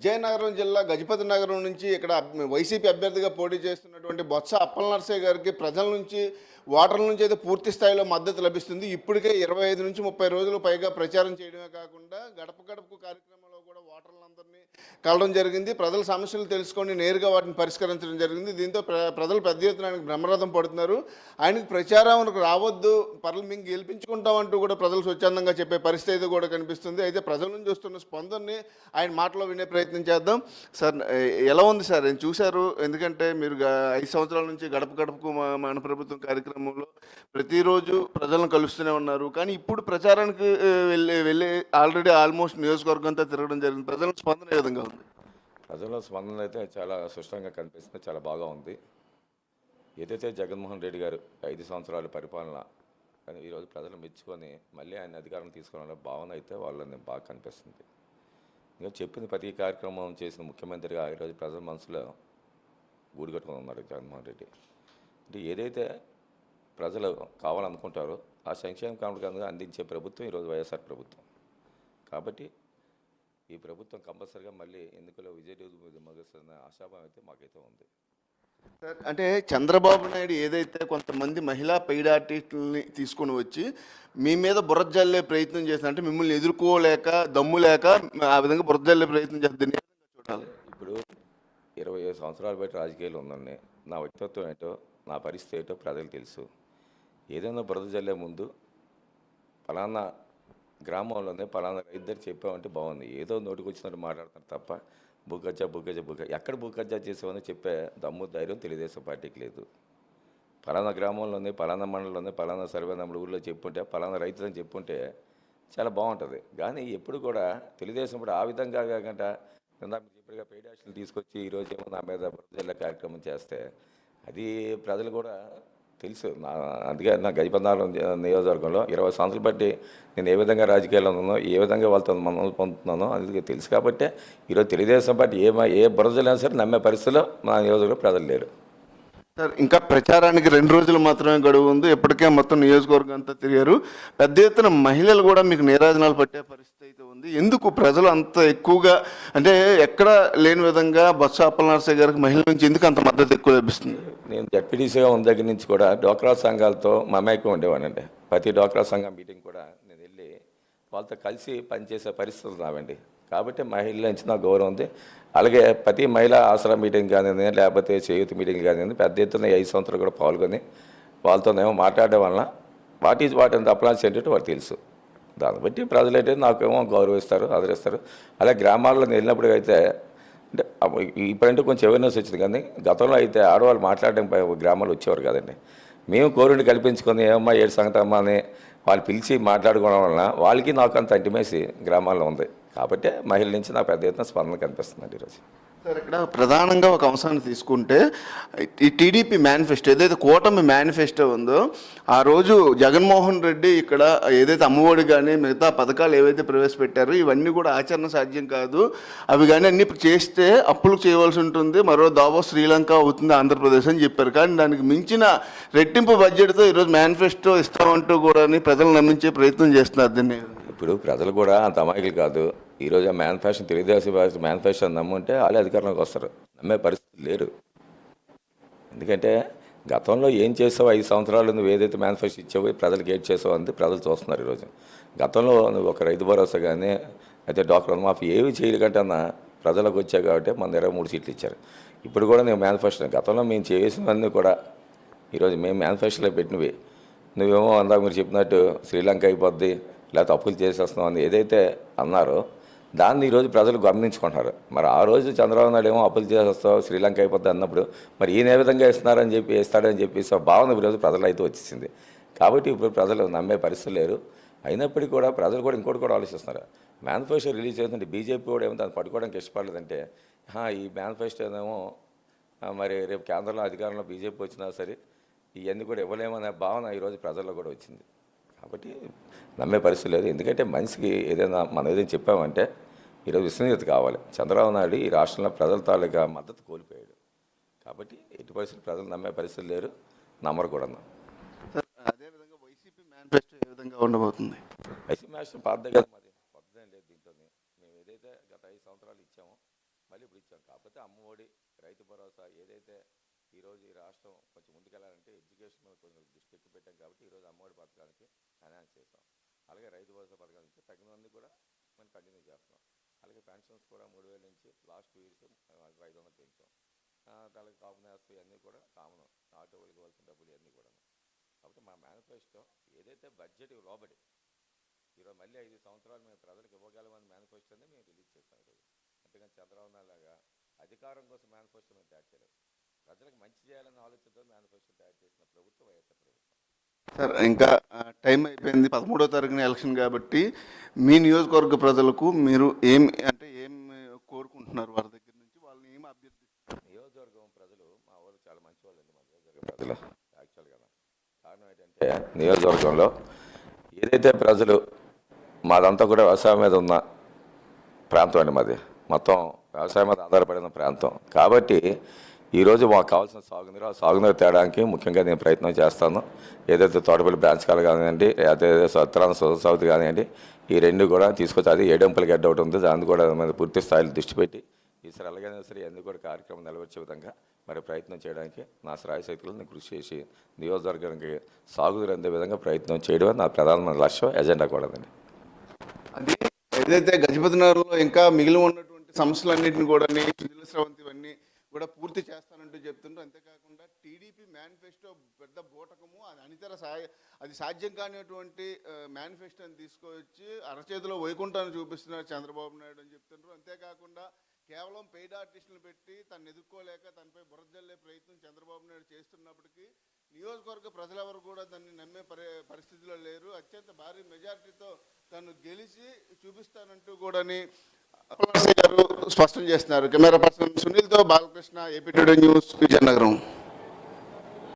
విజయనగరం జిల్లా గజపతి నగరం నుంచి ఇక్కడ వైసీపీ అభ్యర్థిగా పోటీ చేస్తున్నటువంటి బొత్స అప్పల నర్సయ్య గారికి ప్రజల నుంచి ఓటర్ల నుంచి అయితే పూర్తి స్థాయిలో మద్దతు లభిస్తుంది. ఇప్పటికే ఇరవై ఐదు నుంచి ముప్పై రోజులు పైగా ప్రచారం చేయడమే కాకుండా గడప గడపకు కార్యక్రమంలో కూడా ఓటర్లందరినీ కలవడం జరిగింది. ప్రజల సమస్యలు తెలుసుకొని నేరుగా వాటిని పరిష్కరించడం జరిగింది. దీంతో ప్రజలు పెద్ద ఎత్తున ఆయనకు బ్రహ్మరథం పడుతున్నారు. ఆయనకు ప్రచారంకు రావద్దు పర్లు మేము గెలిపించుకుంటామంటూ కూడా ప్రజలు స్వచ్ఛందంగా చెప్పే పరిస్థితి అయితే కూడా కనిపిస్తుంది. అయితే ప్రజల నుంచి వస్తున్న స్పందనని ఆయన మాటలో వినే ప్రయత్నం చేద్దాం. సార్ ఎలా ఉంది సార్? నేను చూశారు? ఎందుకంటే మీరు ఐదు సంవత్సరాల నుంచి గడప గడపకు మా- మన ప్రభుత్వం కార్యక్రమంలో ప్రతిరోజు ప్రజలను కలుస్తూనే ఉన్నారు. కానీ ఇప్పుడు ప్రచారానికి వెళ్ళి వెళ్ళే వెళ్ళే ఆల్రెడీ ఆల్మోస్ట్ నియోజకవర్గం అంతా తిరగడం జరిగింది. ప్రజల స్పందన విధంగా ఉంది? ప్రజల స్పందన అయితే చాలా స్పష్టంగా కనిపిస్తుంది చాలా బాగా ఉంది. ఏదైతే జగన్మోహన్ రెడ్డి గారు ఐదు సంవత్సరాల పరిపాలన కానీ ఈరోజు ప్రజలు మెచ్చుకొని మళ్ళీ ఆయన అధికారం తీసుకోవాలనే భావన అయితే వాళ్ళని బాగా కనిపిస్తుంది. ఇంకా చెప్పింది ప్రతి కార్యక్రమం చేసిన ముఖ్యమంత్రిగా ఈరోజు ప్రజల మనసులో గూడు కట్టుకుని ఉన్నారు జగన్మోహన్ రెడ్డి. అంటే ఏదైతే ప్రజలు కావాలనుకుంటారో ఆ సంక్షేమ కార్యక్రమంగా అందించే ప్రభుత్వం ఈరోజు వైఎస్ఆర్ ప్రభుత్వం. కాబట్టి ఈ ప్రభుత్వం కంపల్సరిగా మళ్ళీ ఎన్నికల్లో విజయ మగస్తున్న ఆశాభావం అయితే మాకైతే ఉంది. సార్ అంటే చంద్రబాబు నాయుడు ఏదైతే కొంతమంది మహిళా పెయిడ్ ఆర్టిస్టులని తీసుకొని వచ్చి మీ మీద బురద జల్లే ప్రయత్నం చేస్తున్నారు అంటే మిమ్మల్ని ఎదుర్కోలేక దమ్ము లేక ఆ విధంగా బురద జల్లే ప్రయత్నం చేస్తుంది చూడాలి? ఇప్పుడు ఇరవై ఐదు సంవత్సరాలు బట్టి రాజకీయాలు ఉందండి. నా వ్యక్తిత్వం ఏంటో నా పరిస్థితి ఏంటో ప్రజలకు తెలుసు. ఏదైనా బురద జల్లే ముందు ఫలానా గ్రామంలోనే పలానా ఇద్దరు చెప్పామంటే బాగుంది. ఏదో నోటికి వచ్చినట్టు తప్ప బుగ్గజ్జా బుగ్గజ్జా బుగ్గ ఎక్కడ బుగ్గజ్జా చేసామని చెప్పే దమ్ము ధైర్యం తెలుగుదేశం పార్టీకి లేదు. పలానా గ్రామంలోనే పలానా మండలంలోనే పలానా సర్వే నెంబర్ ఊళ్ళో చెప్పుంటే పలానా రైతులని చెప్పుంటే చాలా బాగుంటుంది. కానీ ఎప్పుడు కూడా తెలుగుదేశం కూడా ఆ విధంగా కాకుండా ఇందాక మీరు పెయిడ్ తీసుకొచ్చి ఈరోజు ఏమో నా మీద ప్రజల కార్యక్రమం చేస్తే అది ప్రజలు కూడా తెలుసు. నా అందుకే నా గజపద్నాలు నియోజకవర్గంలో ఇరవై సంవత్సరాలు బట్టి నేను ఏ విధంగా రాజకీయాల్లో ఉన్నానో ఏ విధంగా వాళ్ళతో మనల్ని పొందుతున్నానో అందుకే తెలుసు కాబట్టి ఈరోజు తెలుగుదేశం పార్టీ ఏ ఏ బురదలైనా సరే నమ్మే పరిస్థితిలో మా నియోజకవర్గంలో ప్రజలు లేరు. సార్ ఇంకా ప్రచారానికి రెండు రోజులు మాత్రమే గడువు ఉంది. ఇప్పటికే మొత్తం నియోజకవర్గం అంతా తిరిగారు. పెద్ద ఎత్తున మహిళలు కూడా మీకు నీరాజనాలు పట్టే పరిస్థితి అయితే ఉంది. ఎందుకు ప్రజలు అంత ఎక్కువగా అంటే ఎక్కడ లేని విధంగా బొత్స అప్పలనరసయ్య గారికి మహిళల నుంచి ఎందుకు అంత మద్దతు ఎక్కువ లభిస్తుంది? నేను జడ్పీటీసీగా ఉన్న దగ్గర నుంచి కూడా డోక్రా సంఘాలతో మమేకం ఉండేవానండి ప్రతి డోక్రా సంఘం మీటింగ్ కూడా నేను వెళ్ళి వాళ్ళతో కలిసి పనిచేసే పరిస్థితులు రావండి. కాబట్టి మహిళల నుంచి నాకు గౌరవం ఉంది. అలాగే ప్రతి మహిళా ఆసరా మీటింగ్ కానివ్వండి లేకపోతే చేయూతి మీటింగ్ కానివ్వండి పెద్ద ఎత్తున ఐదు సంవత్సరాలు కూడా పాల్గొని వాళ్ళతోనేమో మాట్లాడడం వలన వాట్ ఈజ్ వాట్ అంత అప్లాన్స్ ఏంటంటే వాళ్ళు తెలుసు. దాన్ని బట్టి ప్రజలైతే నాకేమో గౌరవిస్తారు ఆదరిస్తారు. అలాగే గ్రామాల్లో నేను వెళ్ళినప్పుడు అయితే అంటే ఇప్పుడంటే కొంచెం అవేర్నెస్ వచ్చింది కానీ గతంలో అయితే ఆడవాళ్ళు మాట్లాడడం గ్రామాలు వచ్చేవారు కదండి. మేము కోరిని కల్పించుకొని ఏమమ్మా ఏడు సంగతి అమ్మా అని వాళ్ళు పిలిచి మాట్లాడుకోవడం వలన వాళ్ళకి నాకు అంత అంటిమేసి గ్రామాల్లో ఉంది. కాబట్టి మహిళల నుంచి నాకు పెద్ద ఎత్తున స్పందన కనిపిస్తుందండి ఈరోజు. సార్ ఇక్కడ ప్రధానంగా ఒక అంశాన్ని తీసుకుంటే ఈ టీడీపీ మేనిఫెస్టో ఏదైతే కూటమి మేనిఫెస్టో ఉందో ఆ రోజు జగన్మోహన్ రెడ్డి ఇక్కడ ఏదైతే అమ్మఒడి కానీ మిగతా పథకాలు ఏవైతే ప్రవేశపెట్టారో ఇవన్నీ కూడా ఆచరణ సాధ్యం కాదు. అవి కానీ అన్ని చేస్తే అప్పులు చేయవలసి ఉంటుంది. మరో దావో శ్రీలంక అవుతుంది ఆంధ్రప్రదేశ్ అని చెప్పారు. కానీ దానికి మించిన రెట్టింపు బడ్జెట్తో ఈరోజు మేనిఫెస్టో ఇస్తామంటూ కూడా ప్రజలు నమ్మించే ప్రయత్నం చేస్తున్నారు దీన్ని. ఇప్పుడు ప్రజలు కూడా అంత అమాయకులు కాదు. ఈరోజు ఆ మేనిఫెస్టో తెలుగుదేశం మేనిఫెస్టో నమ్ముంటే వాళ్ళే అధికారంలోకి వస్తారు. నమ్మే పరిస్థితి లేరు ఎందుకంటే గతంలో ఏం చేసావు ఐదు సంవత్సరాలు నువ్వు ఏదైతే మేనిఫెస్టో ఇచ్చావో ప్రజలకు ఏడ్ చేసావు అంది ప్రజలు చూస్తున్నారు ఈరోజు. గతంలో నువ్వు ఒక రైతు భరోసా కానీ అయితే డాక్టర్ మాఫీ ఏవి అన్న ప్రజలకు వచ్చాయి కాబట్టి మన ఇరవై మూడు సీట్లు ఇచ్చారు. ఇప్పుడు కూడా నేను మేనిఫెస్టో గతంలో మేము చేసినవన్నీ కూడా ఈరోజు మేము మేనిఫెస్టోలో పెట్టినవి. నువ్వేమో అందాక మీరు చెప్పినట్టు శ్రీలంక అయిపోద్ది లేకపోతే అప్పులు చేసేస్తున్నాం అని ఏదైతే అన్నారో దాన్ని ఈరోజు ప్రజలు గమనించుకుంటున్నారు. మరి ఆ రోజు చంద్రబాబు నాయుడు ఏమో అప్పులు చేసేస్తావు శ్రీలంక అయిపోద్ది అన్నప్పుడు మరి ఈయన ఏ విధంగా ఇస్తున్నారని చెప్పి ఇస్తాడని చెప్పేసి భావన ఈరోజు ప్రజలు అయితే వచ్చేసింది. కాబట్టి ఇప్పుడు ప్రజలు నమ్మే పరిస్థితి లేరు. అయినప్పటికీ కూడా ప్రజలు కూడా ఇంకోటి కూడా ఆలోచిస్తున్నారు. మేనిఫెస్టో రిలీజ్ చేస్తుంటే బీజేపీ కూడా ఏమో దాన్ని పట్టుకోవడానికి ఇష్టపడలేదంటే "హా, ఈ మేనిఫెస్టో ఏమో మరి రేపు కేంద్రంలో అధికారంలో బీజేపీ వచ్చినా సరే ఇవన్నీ కూడా ఇవ్వలేమనే భావన ఈరోజు ప్రజల్లో కూడా వచ్చింది. కాబట్టి నమ్మే పరిస్థితి లేదు. ఎందుకంటే మనిషికి ఏదైనా మనం ఏదైనా చెప్పామంటే ఈరోజు విశ్వనీయత కావాలి. చంద్రబాబు నాయుడు ఈ రాష్ట్రంలో ప్రజల తాలూకా మద్దతు కోల్పోయాడు. కాబట్టి ఎట్టి పరిస్థితులు ప్రజలు నమ్మే పరిస్థితి లేరు నమ్మరు కూడా అదేవిధంగా వైసీపీ మేనిఫెస్టో ఏ విధంగా ఉండబోతుంది? ఐసీ మ్యాచ్ పాత కదా మాది కొత్తదేం లేదు దీంట్లో మేము ఏదైతే గత ఐదు సంవత్సరాలు ఇచ్చామో మళ్ళీ ఇప్పుడు ఇచ్చాం. కాకపోతే అమ్మఒడి రైతు భరోసా ఏదైతే ఈరోజు ఈ రాష్ట్రం కొంచెం ముందుకెళ్ళాలంటే ఎడ్యుకేషన్ మీద కొంచెం దృష్టి ఎక్కువ పెట్టాం కాబట్టి ఈరోజు అమ్మఒడి పథకానికి ఎన్హాన్స్ చేస్తాం అలాగే రైతు భరోసా పథకాల నుంచి తగిన మంది కూడా మనం కంటిన్యూ చేస్తున్నాం. అలాగే పెన్షన్స్ కూడా మూడు వేల నుంచి లాస్ట్ టూ ఇయర్స్ ఐదు వందలు పెంచాం. అలాగే కామన్ వేస్తాయి అన్నీ కూడా కామన్. ఆటో వాళ్ళకి ఇవ్వాల్సిన డబ్బులు ఇవన్నీ కూడా కాబట్టి మా మేనిఫెస్టో ఏదైతే బడ్జెట్ లోబడి ఈరోజు మళ్ళీ ఐదు సంవత్సరాలు మేము ప్రజలకు ఇవ్వగలమని మేనిఫెస్టోని మేము రిలీజ్ చేస్తాం ఈరోజు. అంతేకాని చంద్రబాబు నాయుడులాగా అధికారం కోసం మేనిఫెస్టో మేము తయారు చేయలేదు. ప్రజలకు మంచి చేయాలన్న ఆలోచనతో మేనిఫెస్టో తయారు చేసిన ప్రభుత్వం వైఎస్ఆర్ ప్రభుత్వం. సార్ ఇంకా టైం అయిపోయింది. పదమూడో తారీఖున ఎలక్షన్ కాబట్టి మీ నియోజకవర్గ ప్రజలకు మీరు ఏం అంటే ఏం కోరుకుంటున్నారు వారి దగ్గర నుంచి? వాళ్ళని ఏం అభ్యర్థిస్తారు? నియోజకవర్గం ప్రజలు మా వాళ్ళు చాలా మంచి వాళ్ళండి మా నియోజకవర్గ ప్రజలు. యాక్చువల్గా కారణం ఏంటంటే నియోజకవర్గంలో ఏదైతే ప్రజలు మాదంతా కూడా వ్యవసాయం మీద ఉన్న ప్రాంతం అండి మాది. మొత్తం వ్యవసాయం మీద ఆధారపడిన ప్రాంతం. కాబట్టి ఈరోజు మాకు కావాల్సిన సాగునీరు ఆ సాగునీరు తేడానికి ముఖ్యంగా నేను ప్రయత్నం చేస్తాను. ఏదైతే తోటపల్లి బ్రాంచ్ కాలు కానివ్వండి అదే సత్రాన సౌత్ కానివ్వండి ఈ రెండు కూడా తీసుకొచ్చి అది ఏడంపల్లి గడ్డ ఒకటి ఉంది దాన్ని కూడా మీద పూర్తి స్థాయిలో దృష్టి పెట్టి ఈసారి ఎలాగైనా సరే ఎందుకు కూడా కార్యక్రమం నెరవేర్చే విధంగా మరి ప్రయత్నం చేయడానికి నా శ్రాయశక్తులు నేను కృషి చేసి నియోజకవర్గానికి సాగునీరు అందే విధంగా ప్రయత్నం చేయడమే నా ప్రధానమైన లక్ష్యం ఎజెండా కూడా అండి అది ఏదైతే గజపతి నగరంలో ఇంకా మిగిలి ఉన్నటువంటి సమస్యలన్నింటిని కూడా సుజల స్రవంతి ఇవన్నీ కూడా పూర్తి చేస్తానంటూ చెప్తుండ్రు. అంతేకాకుండా టీడీపీ మేనిఫెస్టో పెద్ద బూటకము అది అనితర సాయ అది సాధ్యం కానిటువంటి మేనిఫెస్టోని తీసుకొచ్చి అరచేతిలో వైకుంఠాన్ని చూపిస్తున్నారు చంద్రబాబు నాయుడు అని చెప్తుండ్రు. అంతేకాకుండా కేవలం పెయిడ్ ఆర్టిస్టులు పెట్టి తను ఎదుర్కోలేక తనపై బురదల్లే ప్రయత్నం చంద్రబాబు నాయుడు చేస్తున్నప్పటికీ నియోజకవర్గ ప్రజలెవరు కూడా దాన్ని నమ్మే పరి పరిస్థితిలో లేరు. అత్యంత భారీ మెజారిటీతో తను గెలిచి చూపిస్తానంటూ కూడాని అప్పలనరసయ్య గారు స్పష్టం చేస్తున్నారు. కెమెరా పర్సన్ సునీల్తో బాలకృష్ణ ఏపీ న్యూస్ విజయనగరం.